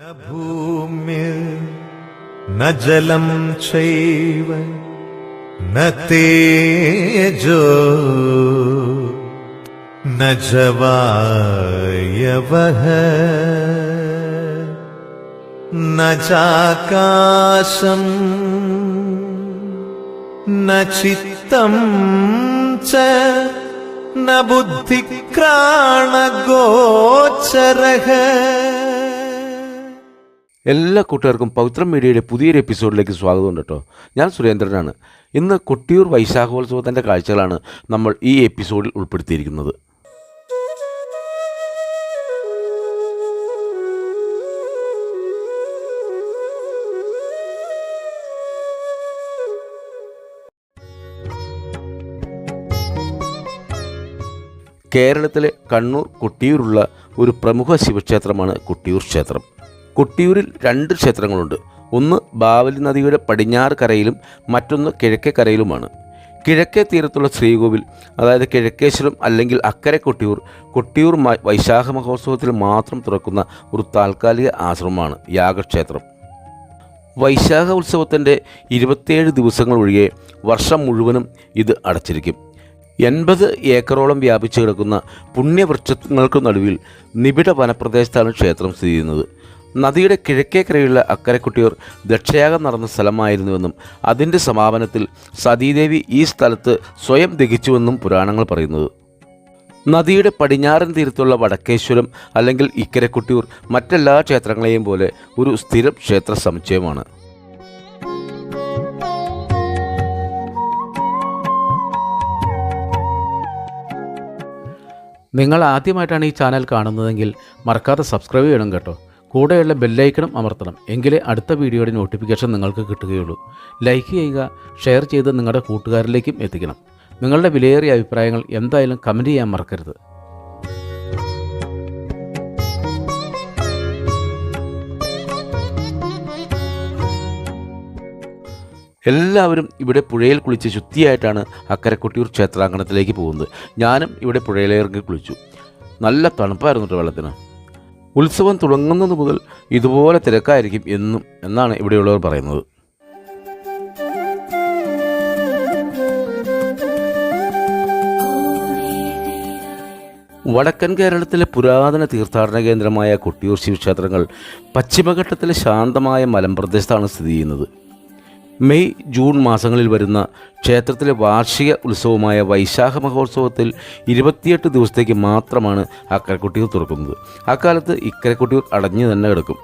न भूमिर् न जलं चैव न तेजो, न जवायवः न चाकाशम् न चित्तं च, न बुद्धिक्राणगोचरः। എല്ലാ കൂട്ടുകാർക്കും പവിത്രം മീഡിയയുടെ പുതിയൊരു എപ്പിസോഡിലേക്ക് സ്വാഗതം കേട്ടോ. ഞാൻ സുരേന്ദ്രനാണ്. ഇന്ന് കൊട്ടിയൂർ വൈശാഖോത്സവത്തിന്റെ കാഴ്ചകളാണ് നമ്മൾ ഈ എപ്പിസോഡിൽ ഉൾപ്പെടുത്തിയിരിക്കുന്നത്. കേരളത്തിലെ കണ്ണൂർ കൊട്ടിയൂരുള്ള ഒരു പ്രമുഖ ശിവക്ഷേത്രമാണ് കൊട്ടിയൂർ ക്ഷേത്രം. കൊട്ടിയൂരിൽ രണ്ട് ക്ഷേത്രങ്ങളുണ്ട്. ഒന്ന് ബാവലി നദിയുടെ പടിഞ്ഞാറ് കരയിലും മറ്റൊന്ന് കിഴക്കേ കരയിലുമാണ്. കിഴക്കേ തീരത്തുള്ള ശ്രീകോവിൽ അതായത് കിഴക്കേശ്വരം അല്ലെങ്കിൽ അക്കരെ കൊട്ടിയൂർ കൊട്ടിയൂർ വൈശാഖ മഹോത്സവത്തിൽ മാത്രം തുറക്കുന്ന ഒരു താൽക്കാലിക ആശ്രമമാണ് യാഗക്ഷേത്രം. വൈശാഖ ഉത്സവത്തിന്റെ ഇരുപത്തിയേഴ് ദിവസങ്ങൾ ഒഴികെ വർഷം മുഴുവനും ഇത് അടച്ചിരിക്കും. എൺപത് ഏക്കറോളം വ്യാപിച്ചു കിടക്കുന്ന പുണ്യവൃക്ഷങ്ങൾക്ക് നടുവിൽ നിബിഡ വനപ്രദേശത്താണ് ക്ഷേത്രം സ്ഥിതി ചെയ്യുന്നത്. നദിയുടെ കിഴക്കേക്കരയുള്ള അക്കരക്കുട്ടിയൂർ ദക്ഷയാഗം നടന്ന സ്ഥലമായിരുന്നുവെന്നും അതിന്റെ സമാപനത്തിൽ സതീദേവി ഈ സ്ഥലത്ത് സ്വയം ദഹിച്ചുവെന്നും പുരാണങ്ങൾ പറയുന്നത്. നദിയുടെ പടിഞ്ഞാറൻ തീരത്തുള്ള വടക്കേശ്വരം അല്ലെങ്കിൽ ഇക്കരക്കുട്ടിയൂർ മറ്റെല്ലാ ക്ഷേത്രങ്ങളെയും പോലെ ഒരു സ്ഥിരം ക്ഷേത്ര സമുച്ചയമാണ്. നിങ്ങൾ ആദ്യമായിട്ടാണ് ഈ ചാനൽ കാണുന്നതെങ്കിൽ മറക്കാതെ സബ്സ്ക്രൈബ് ചെയ്യണം കേട്ടോ. കൂടെയുള്ള ബെല്ലൈക്കണം അമർത്തണം. എങ്കിലേ അടുത്ത വീഡിയോയുടെ നോട്ടിഫിക്കേഷൻ നിങ്ങൾക്ക് കിട്ടുകയുള്ളൂ. ലൈക്ക് ചെയ്യുക ഷെയർ ചെയ്ത് നിങ്ങളുടെ കൂട്ടുകാരിലേക്കും എത്തിക്കണം. നിങ്ങളുടെ വിലയേറിയ അഭിപ്രായങ്ങൾ എന്തായാലും കമന്റ് ചെയ്യാൻ മറക്കരുത്. എല്ലാവരും ഇവിടെ പുഴയിൽ കുളിച്ച് ശുദ്ധിയായിട്ടാണ് അക്കരക്കൊട്ടിയൂർ ക്ഷേത്രാങ്കണത്തിലേക്ക് പോകുന്നത്. ഞാനും ഇവിടെ പുഴയിലിറങ്ങി കുളിച്ചു. നല്ല തണുപ്പായിരുന്നു വെള്ളത്തിന്. ഉത്സവം തുടങ്ങുന്നത് മുതൽ ഇതുപോലെ തിരക്കായിരിക്കും എന്നും എന്നാണ് ഇവിടെയുള്ളവർ പറയുന്നത്. വടക്കൻ കേരളത്തിലെ പുരാതന തീർത്ഥാടന കേന്ദ്രമായ കൊട്ടിയൂർ ശിവക്ഷേത്രങ്ങൾ പശ്ചിമഘട്ടത്തിലെ ശാന്തമായ മലമ്പ്രദേശത്താണ് സ്ഥിതി ചെയ്യുന്നത്. മെയ് ജൂൺ മാസങ്ങളിൽ വരുന്ന ക്ഷേത്രത്തിലെ വാർഷിക ഉത്സവമായ വൈശാഖ മഹോത്സവത്തിൽ ഇരുപത്തിയെട്ട് ദിവസത്തേക്ക് മാത്രമാണ് അക്കരക്കുട്ടിയൂർ തുറക്കുന്നത്. അക്കാലത്ത് ഇക്കരക്കുട്ടിയൂർ അടഞ്ഞു തന്നെ കിടക്കും.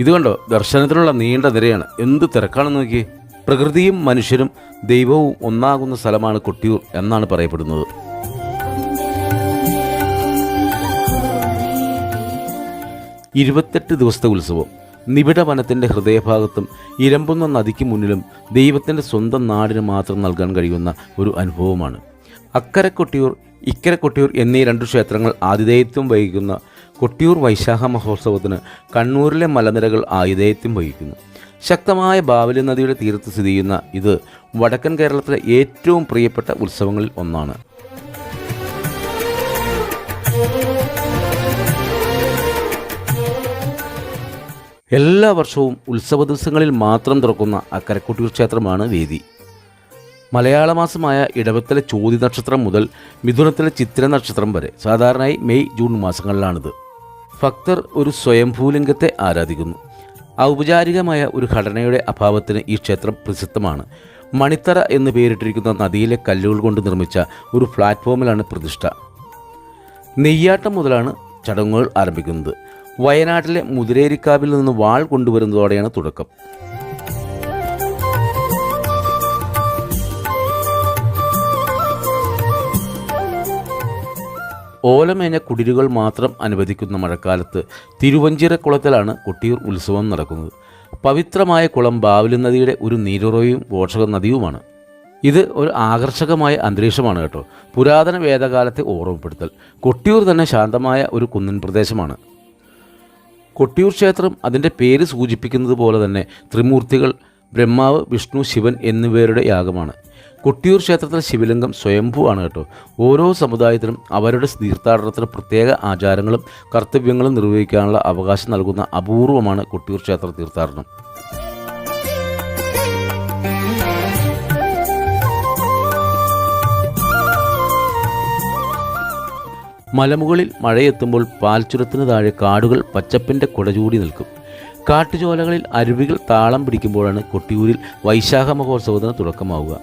ഇത് കണ്ടോ? ദർശനത്തിനുള്ള നീണ്ട നിരയാണ്. എന്ത് തിരക്കാണെന്ന് നോക്കിയേ. പ്രകൃതിയും മനുഷ്യരും ദൈവവും ഒന്നാകുന്ന സ്ഥലമാണ് കൊട്ടിയൂർ എന്നാണ് പറയപ്പെടുന്നത്. ഇരുപത്തെട്ട് ദിവസത്തെ ഉത്സവം. നിബിഡ വനത്തിന്റെ ഹൃദയഭാഗത്തും ഇരമ്പുന്ന നദിക്ക് മുന്നിലും ദൈവത്തിന്റെ സ്വന്തം നാടിന് മാത്രം നൽകാൻ കഴിയുന്ന ഒരു അനുഭവമാണ്. അക്കരെ കൊട്ടിയൂർ കൊട്ടിയൂർ എന്നീ രണ്ടു ക്ഷേത്രങ്ങൾ ആതിഥേയത്വം വഹിക്കുന്ന കൊട്ടിയൂർ വൈശാഖ മഹോത്സവത്തിന് കണ്ണൂരിലെ മലനിരകൾ ആതിഥേയത്വം വഹിക്കുന്നു. ശക്തമായ ബാവലി നദിയുടെ തീരത്ത് സ്ഥിതി ചെയ്യുന്ന ഇത് വടക്കൻ കേരളത്തിലെ ഏറ്റവും പ്രിയപ്പെട്ട ഉത്സവങ്ങളിൽ ഒന്നാണ്. എല്ലാ വർഷവും ഉത്സവ ദിവസങ്ങളിൽ മാത്രം തുറക്കുന്ന അക്കരക്കൊട്ടിയൂർ ക്ഷേത്രമാണ് വേദി. മലയാള മാസമായ ഇടവത്തിലെ ചോതി നക്ഷത്രം മുതൽ മിഥുനത്തിലെ ചിത്ര നക്ഷത്രം വരെ സാധാരണയായി മെയ് ജൂൺ മാസങ്ങളിലാണിത്. ഭക്തർ ഒരു സ്വയംഭൂലിംഗത്തെ ആരാധിക്കുന്നു. ഔപചാരികമായ ഒരു ഘടനയുടെ അഭാവത്തിന് ഈ ക്ഷേത്രം പ്രസിദ്ധമാണ്. മണിത്തറ എന്ന് പേരിട്ടിരിക്കുന്ന നദിയിലെ കല്ലുകൾ കൊണ്ട് നിർമ്മിച്ച ഒരു പ്ലാറ്റ്ഫോമിലാണ് പ്രതിഷ്ഠ. നെയ്യാട്ടം മുതലാണ് ചടങ്ങുകൾ ആരംഭിക്കുന്നത്. വയനാട്ടിലെ മുതിരേരിക്കാവിൽ നിന്ന് വാൾ കൊണ്ടുവരുന്നതോടെയാണ് തുടക്കം. ഓലമേഞ്ഞ കുടിലുകൾ മാത്രം അനുവദിക്കുന്ന മഴക്കാലത്ത് തിരുവഞ്ചിറക്കുളത്തിലാണ് കൊട്ടിയൂർ ഉത്സവം നടക്കുന്നത്. പവിത്രമായ കുളം ബാവലി നദിയുടെ ഒരു നീരുറവയും പോഷക നദിയുമാണ്. ഇത് ഒരു ആകർഷകമായ അന്തരീക്ഷമാണ് കേട്ടോ. പുരാതന വേദകാലത്തെ ഓർമ്മപ്പെടുത്തൽ. കൊട്ടിയൂർ തന്നെ ശാന്തമായ ഒരു കുന്നിൻ പ്രദേശമാണ്. കൊട്ടിയൂർ ക്ഷേത്രം അതിന്റെ പേര് സൂചിപ്പിക്കുന്നത് പോലെ തന്നെ ത്രിമൂർത്തികൾ ബ്രഹ്മാവ് വിഷ്ണു ശിവൻ എന്നിവരുടെ യാഗമാണ്. കൊട്ടിയൂർ ക്ഷേത്രത്തിലെ ശിവലിംഗം സ്വയംഭൂ ആണ് കേട്ടോ. ഓരോ സമുദായത്തിനും അവരുടെ തീർത്ഥാടനത്തിന് പ്രത്യേക ആചാരങ്ങളും കർത്തവ്യങ്ങളും നിർവഹിക്കാനുള്ള അവകാശം നൽകുന്ന അപൂർവമാണ് കൊട്ടിയൂർ ക്ഷേത്ര തീർത്ഥാടനം. മലമുകളിൽ മഴയെത്തുമ്പോൾ പാൽച്ചുരത്തിന് താഴെ കാടുകൾ പച്ചപ്പിന്റെ കുടചൂടി നിൽക്കും. കാട്ടുചോലകളിൽ അരുവികൾ താളം പിടിക്കുമ്പോഴാണ് കൊട്ടിയൂരിൽ വൈശാഖ മഹോത്സവത്തിന് തുടക്കമാവുക.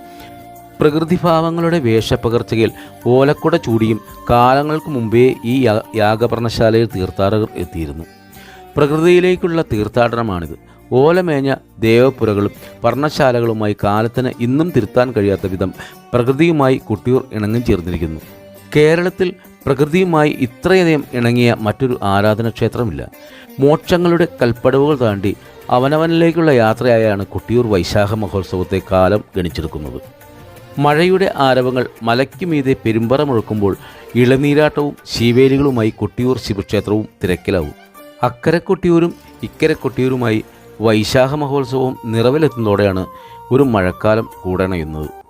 പ്രകൃതിഭാവങ്ങളുടെ വേഷപ്പകർച്ചയിൽ ഓലക്കുട ചൂടിയും കാലങ്ങൾക്ക് മുമ്പേ ഈ യാഗപർണശാലയിൽ തീർത്ഥാടകർ എത്തിയിരുന്നു. പ്രകൃതിയിലേക്കുള്ള തീർത്ഥാടനമാണിത്. ഓലമേഞ്ഞ ദേവപുരകളും പർണശാലകളുമായി കാലത്തിന് ഇന്നും തിരുത്താൻ കഴിയാത്ത വിധം പ്രകൃതിയുമായി കുട്ടിയൂർ ഇണങ്ങി ചേർന്നിരിക്കുന്നു. കേരളത്തിൽ പ്രകൃതിയുമായി ഇത്രയധികം ഇണങ്ങിയ മറ്റൊരു ആരാധന ആരാധനാക്ഷേത്രമില്ല. മോക്ഷങ്ങളുടെ കൽപ്പടവുകൾ താണ്ടി അവനവനിലേക്കുള്ള യാത്രയായാണ് കുട്ടിയൂർ വൈശാഖ മഹോത്സവത്തെ കാലം ഗണിച്ചെടുക്കുന്നത്. മഴയുടെ ആരവങ്ങൾ മലയ്ക്ക് മീതെ പെരുമ്പറ മുഴക്കുമ്പോൾ ഇളനീരാട്ടവും ശീവേലികളുമായി കൊട്ടിയൂർ ശിവക്ഷേത്രവും തിരക്കിലാവും. അക്കരെ കൊട്ടിയൂരും ഇക്കരെ കൊട്ടിയൂരുമായി വൈശാഖ മഹോത്സവവും നിറവിലെത്തുന്നതോടെയാണ് ഒരു മഴക്കാലം കൂടണയുന്നത്.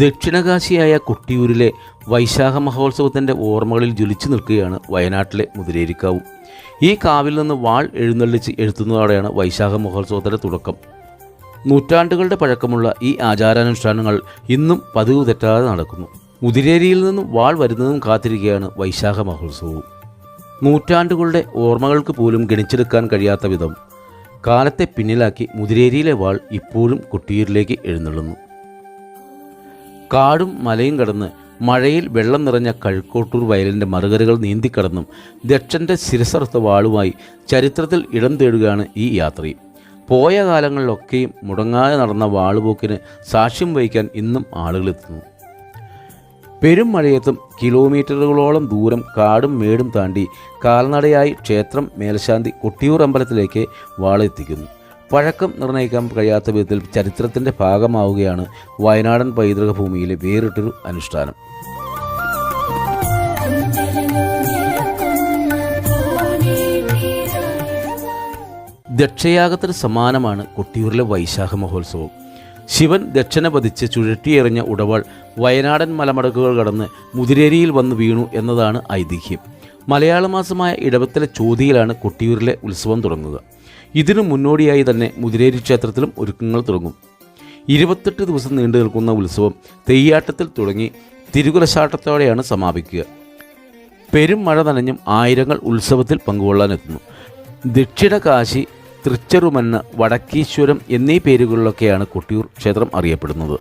ദക്ഷിണകാശിയായ കൊട്ടിയൂരിലെ വൈശാഖ മഹോത്സവത്തിന്റെ ഓർമ്മകളിൽ ജ്വലിച്ചു നിൽക്കുകയാണ് വയനാട്ടിലെ മുതിരേരിക്കാവും. ഈ കാവിൽ നിന്ന് വാൾ എഴുന്നള്ളിച്ച് എഴുത്തുന്നതോടെയാണ് വൈശാഖ മഹോത്സവത്തിന്റെ തുടക്കം. നൂറ്റാണ്ടുകളുടെ പഴക്കമുള്ള ഈ ആചാരാനുഷ്ഠാനങ്ങൾ ഇന്നും പതിവ് തെറ്റാതെ നടക്കുന്നു. മുതിരേരിയിൽ നിന്നും വാൾ വരുന്നതും കാത്തിരിക്കുകയാണ് വൈശാഖ മഹോത്സവവും. നൂറ്റാണ്ടുകളുടെ ഓർമ്മകൾക്ക് പോലും ഗണിച്ചെടുക്കാൻ കഴിയാത്ത വിധം കാലത്തെ പിന്നിലാക്കി മുതിരേരിയിലെ വാൾ ഇപ്പോഴും കൊട്ടിയൂരിലേക്ക് എഴുന്നള്ളുന്നു. കാടും മലയും കടന്ന് മഴയിൽ വെള്ളം നിറഞ്ഞ കഴുക്കോട്ടൂർ വയലിന്റെ മറുകരകൾ നീന്തിക്കടന്നും ദക്ഷന്റെ ശിരസറുത്ത വാളുമായി ചരിത്രത്തിൽ ഇടം തേടുകയാണ് ഈ യാത്രയും പോയ കാലങ്ങളിലൊക്കെയും മുടങ്ങാതെ നടന്ന വാളുപോക്കിന് സാക്ഷ്യം വഹിക്കാൻ ഇന്നും ആളുകളെത്തുന്നു. പെരും മഴയത്തും കിലോമീറ്ററുകളോളം ദൂരം കാടും മേടും താണ്ടി കാൽനടയായി ക്ഷേത്രം മേൽശാന്തി കൊട്ടിയൂർ അമ്പലത്തിലേക്ക് വാളെത്തിക്കുന്നു. പഴക്കം നിർണയിക്കാൻ കഴിയാത്ത വിധത്തിൽ ചരിത്രത്തിന്റെ ഭാഗമാവുകയാണ് വയനാടൻ പൈതൃക ഭൂമിയിലെ വേറിട്ടൊരു അനുഷ്ഠാനം. ദക്ഷയാഗത്തിന് സമാനമാണ് കൊട്ടിയൂരിലെ വൈശാഖ മഹോത്സവം. ശിവൻ ദക്ഷന പതിച്ച് ചുഴറ്റിയെറിഞ്ഞ ഉടവാൾ വയനാടൻ മലമടക്കുകൾ കടന്ന് മുതിരേരിയിൽ വന്ന് വീണു എന്നതാണ് ഐതിഹ്യം. മലയാള മാസമായ ഇടവത്തിലെ ചോതിയിലാണ് കൊട്ടിയൂരിലെ ഉത്സവം തുടങ്ങുക. ഇതിനു മുന്നോടിയായി തന്നെ മുതിരേരി ക്ഷേത്രത്തിലും ഒരുക്കങ്ങൾ തുടങ്ങും. ഇരുപത്തെട്ട് ദിവസം നീണ്ടു നിൽക്കുന്ന ഉത്സവം തെയ്യാട്ടത്തിൽ തുടങ്ങി തിരുകുലശാട്ടത്തോടെയാണ് സമാപിക്കുക. പെരും മഴ നനഞ്ഞും ആയിരങ്ങൾ ഉത്സവത്തിൽ പങ്കുകൊള്ളാനെത്തുന്നു. ദക്ഷിണ കാശി തൃച്ചെറുമന്ന് വടക്കീശ്വരം എന്നീ പേരുകളിലൊക്കെയാണ് കൊട്ടിയൂർ ക്ഷേത്രം അറിയപ്പെടുന്നത്.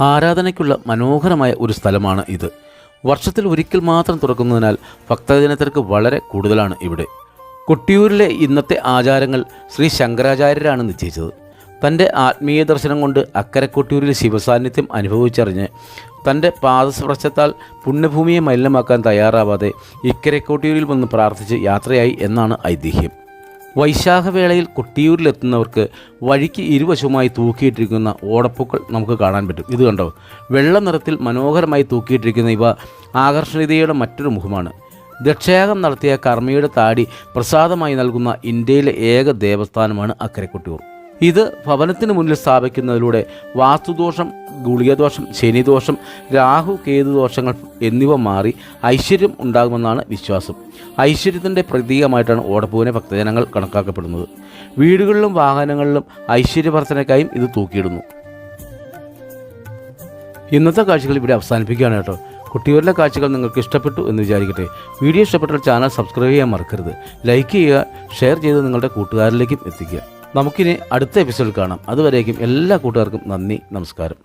ആരാധനയ്ക്കുള്ള മനോഹരമായ ഒരു സ്ഥലമാണ് ഇത്. വർഷത്തിൽ ഒരിക്കൽ മാത്രം തുറക്കുന്നതിനാൽ ഭക്തജനത്തിരക്ക് വളരെ കൂടുതലാണ് ഇവിടെ. കൊട്ടിയൂരിലെ ഇന്നത്തെ ആചാരങ്ങൾ ശ്രീ ശങ്കരാചാര്യരാണ് നിശ്ചയിച്ചത്. തന്റെ ആത്മീയ ദർശനം കൊണ്ട് അക്കരെ കൊട്ടിയൂരിൽ ശിവസാന്നിധ്യം അനുഭവിച്ചറിഞ്ഞ് തന്റെ പാദസ്പർശത്താൽ പുണ്യഭൂമിയെ മലിനമാക്കാൻ തയ്യാറാവാതെ ഇക്കരെ കൊട്ടിയൂരിൽ വന്ന് പ്രാർത്ഥിച്ച് യാത്രയായി എന്നാണ് ഐതിഹ്യം. വൈശാഖവേളയിൽ കൊട്ടിയൂരിലെത്തുന്നവർക്ക് വഴിക്ക് ഇരുവശവുമായി തൂക്കിയിട്ടിരിക്കുന്ന ഓടപ്പൂക്കൾ നമുക്ക് കാണാൻ പറ്റും. ഇത് കണ്ടോ? വെള്ള നിറത്തിൽ മനോഹരമായി തൂക്കിയിട്ടിരിക്കുന്ന ഇവ ആകർഷണീയതയുടെ മറ്റൊരു മുഖമാണ്. ദക്ഷയാഗം നടത്തിയ കർമ്മിയുടെ താടി പ്രസാദമായി നൽകുന്ന ഇന്ത്യയിലെ ഏക ദേവസ്ഥാനമാണ് അക്കരെ കൊട്ടിയൂർ ഇത് ഭവനത്തിന് മുന്നിൽ സ്ഥാപിക്കുന്നതിലൂടെ വാസ്തുദോഷം ഗുളികദോഷം ശനിദോഷം രാഹു കേതു ദോഷങ്ങൾ എന്നിവ മാറി ഐശ്വര്യം ഉണ്ടാകുമെന്നാണ് വിശ്വാസം. ഐശ്വര്യത്തിന്റെ പ്രതീകമായിട്ടാണ് ഓടപ്പൂവിനെ ഭക്തജനങ്ങൾ കണക്കാക്കപ്പെടുന്നത്. വീടുകളിലും വാഹനങ്ങളിലും ഐശ്വര്യവർദ്ധനയ്ക്കായും ഇത് തൂക്കിയിടുന്നു. ഇന്നത്തെ കാഴ്ചകൾ ഇവിടെ അവസാനിപ്പിക്കുകയാണ് കേട്ടോ. കുട്ടികളുടെ കാഴ്ചകൾ നിങ്ങൾക്ക് ഇഷ്ടപ്പെട്ടു എന്ന് വിചാരിക്കട്ടെ. വീഡിയോ ഇഷ്ടപ്പെട്ടാൽ ചാനൽ സബ്സ്ക്രൈബ് ചെയ്യാൻ മറക്കരുത്. ലൈക്ക് ചെയ്യുക ഷെയർ ചെയ്ത് നിങ്ങളുടെ കൂട്ടുകാരിലേക്കും എത്തിക്കുക. നമുക്കിനി അടുത്ത എപ്പിസോഡിൽ കാണാം. അതുവരേക്കും എല്ലാ കൂട്ടുകാർക്കും നന്ദി നമസ്കാരം.